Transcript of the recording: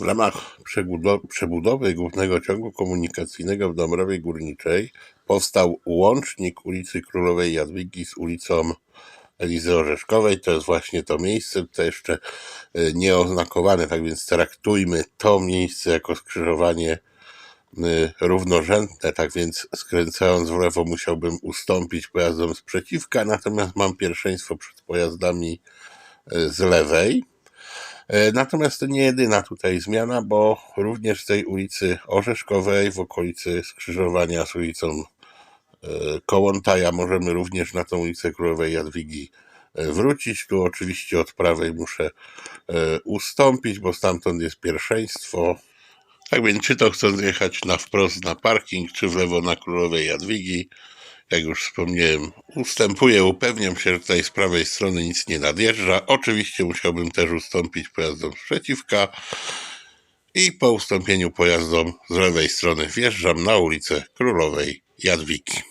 W ramach przebudo- przebudowy głównego ciągu komunikacyjnego w Dąbrowie Górniczej powstał łącznik ulicy Królowej Jadwigi z ulicą Elizy Orzeszkowej. To jest właśnie to miejsce, to jeszcze y, nieoznakowane, tak więc traktujmy to miejsce jako skrzyżowanie y, równorzędne, tak więc skręcając w lewo musiałbym ustąpić pojazdom z przeciwka, natomiast mam pierwszeństwo przed pojazdami y, z lewej. E, Natomiast to nie jedyna tutaj zmiana, bo również z tej ulicy Orzeszkowej w okolicy skrzyżowania z ulicą e, Kołątaja możemy również na tą ulicę Królowej Jadwigi e, wrócić. Tu oczywiście od prawej muszę ustąpić, bo stamtąd jest pierwszeństwo. Tak więc czy to chcę zjechać na wprost na parking, czy w lewo na Królowej Jadwigi. Jak już wspomniałem, ustępuję, upewniam się, że tutaj z prawej strony nic nie nadjeżdża. Oczywiście musiałbym też ustąpić pojazdom z przeciwka i po ustąpieniu pojazdom z lewej strony wjeżdżam na ulicę Królowej Jadwigi.